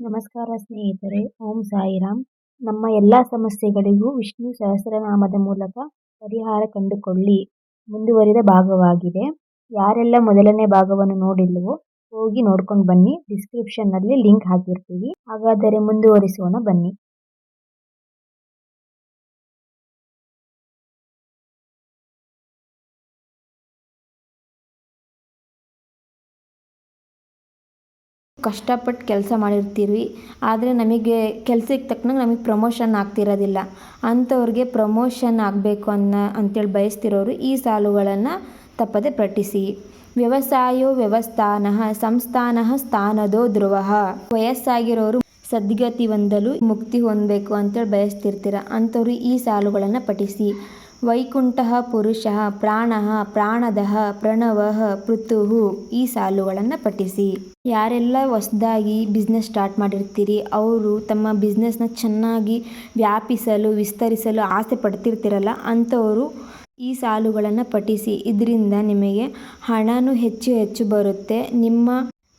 ನಮಸ್ಕಾರ ಸ್ನೇಹಿತರೆ, ಓಂ ಸಾಯಿರಾಮ್. ನಮ್ಮ ಎಲ್ಲ ಸಮಸ್ಯೆಗಳಿಗೂ ವಿಷ್ಣು ಸಹಸ್ರನಾಮದ ಮೂಲಕ ಪರಿಹಾರ ಕಂಡುಕೊಳ್ಳಿ. ಮುಂದುವರಿದ ಭಾಗವಾಗಿದೆ. ಯಾರೆಲ್ಲ ಮೊದಲನೇ ಭಾಗವನ್ನು ನೋಡಿಲ್ವೋ, ಹೋಗಿ ನೋಡ್ಕೊಂಡು ಬನ್ನಿ. ಡಿಸ್ಕ್ರಿಪ್ಷನ್ನಲ್ಲಿ ಲಿಂಕ್ ಹಾಕಿರ್ತೀವಿ. ಹಾಗಾದರೆ ಮುಂದುವರಿಸೋಣ, ಬನ್ನಿ. ಕಷ್ಟಪಟ್ಟು ಕೆಲಸ ಮಾಡಿರ್ತೀವಿ, ಆದರೆ ನಮಗೆ ಕೆಲ್ಸಕ್ಕೆ ತಕ್ಕನಂಗೆ ನಮಗೆ ಪ್ರಮೋಷನ್ ಆಗ್ತಿರೋದಿಲ್ಲ. ಅಂಥವ್ರಿಗೆ ಪ್ರಮೋಷನ್ ಆಗಬೇಕು ಅನ್ನೋ, ಅಂತೇಳಿ ಬಯಸ್ತಿರೋರು ಈ ಸಾಲುಗಳನ್ನು ತಪ್ಪದೆ ಪಠಿಸಿ ವ್ಯವಸಾಯೋ ವ್ಯವಸ್ಥಾನಃ ಸಂಸ್ಥಾನಃ ಸ್ಥಾನದೋ ಧ್ರುವ. ವಯಸ್ಸಾಗಿರೋರು ಸದ್ಗತಿ ಹೊಂದಲು ಮುಕ್ತಿ ಹೊಂದಬೇಕು ಅಂತೇಳಿ ಬಯಸ್ತಿರ್ತೀರ, ಅಂಥವ್ರು ಈ ಸಾಲುಗಳನ್ನು ಪಠಿಸಿ. ವೈಕುಂಠ ಪುರುಷ ಪ್ರಾಣ ಪ್ರಾಣದ ಪ್ರಣವ ಪೃಥು ಈ ಸಾಲುಗಳನ್ನು ಪಠಿಸಿ. ಯಾರೆಲ್ಲ ಹೊಸದಾಗಿ ಬಿಸ್ನೆಸ್ ಸ್ಟಾರ್ಟ್ ಮಾಡಿರ್ತೀರಿ, ಅವರು ತಮ್ಮ ಬಿಸ್ನೆಸ್ನ ಚೆನ್ನಾಗಿ ವ್ಯಾಪಿಸಲು, ವಿಸ್ತರಿಸಲು ಆಸೆ ಪಡ್ತಿರ್ತೀರಲ್ಲ, ಅಂಥವರು ಈ ಸಾಲುಗಳನ್ನು ಪಠಿಸಿ. ಇದರಿಂದ ನಿಮಗೆ ಹಣನೂ ಹೆಚ್ಚು ಹೆಚ್ಚು ಬರುತ್ತೆ. ನಿಮ್ಮ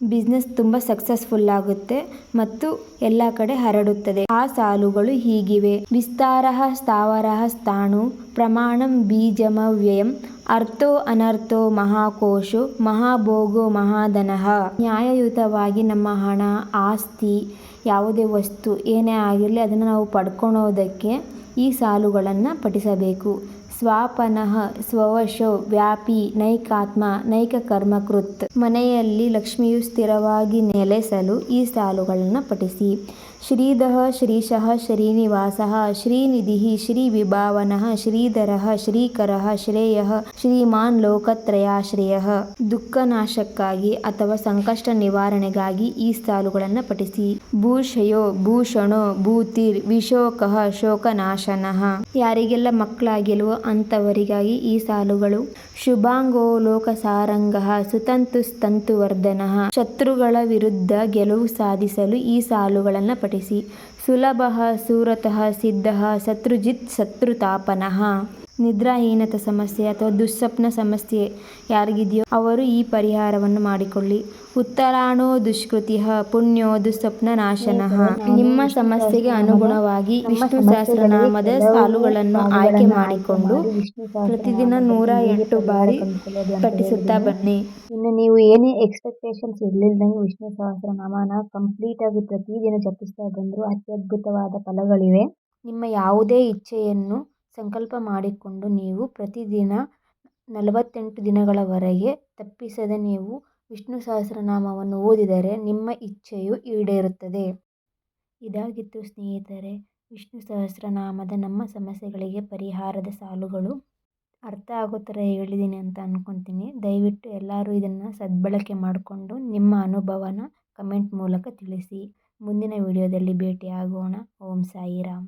ಬಿಸ್ನೆಸ್ ತುಂಬ ಸಕ್ಸಸ್ಫುಲ್ ಆಗುತ್ತೆ ಮತ್ತು ಎಲ್ಲ ಕಡೆ ಹರಡುತ್ತದೆ. ಆ ಸಾಲುಗಳು ಹೀಗಿವೆ. ವಿಸ್ತಾರ ಸ್ಥಾವರ ಸ್ಥಾಣು ಪ್ರಮಾಣಂ ಬೀಜಮವ್ಯಯಂ ಅರ್ಥೋ ಅನರ್ಥೋ ಮಹಾಕೋಶು ಮಹಾಭೋಗೋ ಮಹಾಧನಃ. ನ್ಯಾಯಯುತವಾಗಿ ನಮ್ಮ ಹಣ, ಆಸ್ತಿ, ಯಾವುದೇ ವಸ್ತು ಏನೇ ಆಗಿರಲಿ ಅದನ್ನು ನಾವು ಪಡ್ಕೊಳೋದಕ್ಕೆ ಈ ಸಾಲುಗಳನ್ನು ಪಠಿಸಬೇಕು. ಸ್ವಾಪನಃ ಸ್ವವಶೋ ವ್ಯಾಪಿ ನೈಕಾತ್ಮ ನೈಕ ಕರ್ಮಕೃತ್ ಮನೆಯಲ್ಲಿ ಲಕ್ಷ್ಮಿಯು ಸ್ಥಿರವಾಗಿ ನೆಲೆಸಲು ಈ ಸಾಲುಗಳನ್ನು ಪಠಿಸಿ. ಶ್ರೀಧಃ ಶ್ರೀಶಃ ಶ್ರೀನಿವಾಸಃ ಶ್ರೀ ವಿಭಾವನಃ ಶ್ರೀಧರಃ ಶ್ರೀಕರಃ ಶ್ರೇಯಃ ಶ್ರೀಮಾನ್ ಲೋಕತ್ರಯಾಶ್ರಯಃ. ದುಃಖನಾಶಕ್ಕಾಗಿ ಅಥವಾ ಸಂಕಷ್ಟ ನಿವಾರಣೆಗಾಗಿ ಈ ಸಾಲುಗಳನ್ನು ಪಠಿಸಿ. ಭೂಷಯೋ ಭೂಷಣೋ ಭೂತಿರ್ ವಿಶೋಕಃ ಶೋಕನಾಶನಃ. ಯಾರಿಗೆಲ್ಲ ಮಕ್ಕಳಾಗಿಲ್ವೋ ಅಂಥವರಿಗಾಗಿ ಈ ಸಾಲುಗಳು. ಶುಭಾಂಗೋ ಲೋಕಸಾರಂಗಃ ವರ್ಧನ. ಶತ್ರುಗಳ ವಿರುದ್ಧ ಗೆಲುವು ಸಾಧಿಸಲು ಈ ಸಾಲುಗಳನ್ನು ಪಠಿಸಿ. ಸುಲಭ ಸೂರತಃ ಸಿದ್ಧ ಶತ್ರುಜಿತ್ ಶತ್ರುತಾಪನಃ. ನಿದ್ರಾಹೀನತೆ ಸಮಸ್ಯೆ ಅಥವಾ ದುಸ್ವಪ್ನ ಸಮಸ್ಯೆ ಯಾರಿಗಿದೆಯೋ ಅವರು ಈ ಪರಿಹಾರವನ್ನು ಮಾಡಿಕೊಳ್ಳಿ. ಉತ್ತರಾಣೋ ದುಷ್ಕೃತಿ ಪುಣ್ಯೋ ದುಸ್ವಪ್ನ ನಾಶನಃ. ನಿಮ್ಮ ಸಮಸ್ಯೆಗೆ ಅನುಗುಣವಾಗಿ ವಿಷ್ಣು ಸಹಸ್ರನಾಮದ ಸಾಲುಗಳನ್ನು ಆಯ್ಕೆ ಮಾಡಿಕೊಂಡು ಪ್ರತಿದಿನ ನೂರ ಎಂಟು ಬಾರಿ ಪಠಿಸುತ್ತಾ ಬನ್ನಿ. ಇನ್ನು ನೀವು ಏನೇ ಎಕ್ಸ್ಪೆಕ್ಟೇಷನ್ಸ್ ಇರಲಿಲ್ಲದಂಗೆ ವಿಷ್ಣು ಸಹಸ್ರನಾಮನ ಕಂಪ್ಲೀಟ್ ಆಗಿ ಪ್ರತಿದಿನ ಜಪಿಸ್ತಾ ಬಂದರೂ ಅತ್ಯದ್ಭುತವಾದ ಫಲಗಳಿವೆ. ನಿಮ್ಮ ಯಾವುದೇ ಇಚ್ಛೆಯನ್ನು ಸಂಕಲ್ಪ ಮಾಡಿಕೊಂಡು ನೀವು ಪ್ರತಿದಿನ ನಲವತ್ತೆಂಟು ದಿನಗಳವರೆಗೆ ತಪ್ಪಿಸದೆ ನೀವು ವಿಷ್ಣು ಸಹಸ್ರನಾಮವನ್ನು ಓದಿದರೆ ನಿಮ್ಮ ಇಚ್ಛೆಯು ಈಡೇರುತ್ತದೆ. ಇದಾಗಿತ್ತು ಸ್ನೇಹಿತರೆ, ವಿಷ್ಣು ಸಹಸ್ರನಾಮದ ನಮ್ಮ ಸಮಸ್ಯೆಗಳಿಗೆ ಪರಿಹಾರದ ಸಾಲುಗಳು. ಅರ್ಥ ಆಗೋ ಥರ ಹೇಳಿದ್ದೀನಿ ಅಂತ ಅಂದ್ಕೊತೀನಿ ದಯವಿಟ್ಟು ಎಲ್ಲರೂ ಇದನ್ನು ಸದ್ಬಳಕೆ ಮಾಡಿಕೊಂಡು ನಿಮ್ಮ ಅನುಭವನ ಕಮೆಂಟ್ ಮೂಲಕ ತಿಳಿಸಿ. ಮುಂದಿನ ವಿಡಿಯೋದಲ್ಲಿ ಭೇಟಿಯಾಗೋಣ. ಓಂ ಸಾಯಿರಾಮ್.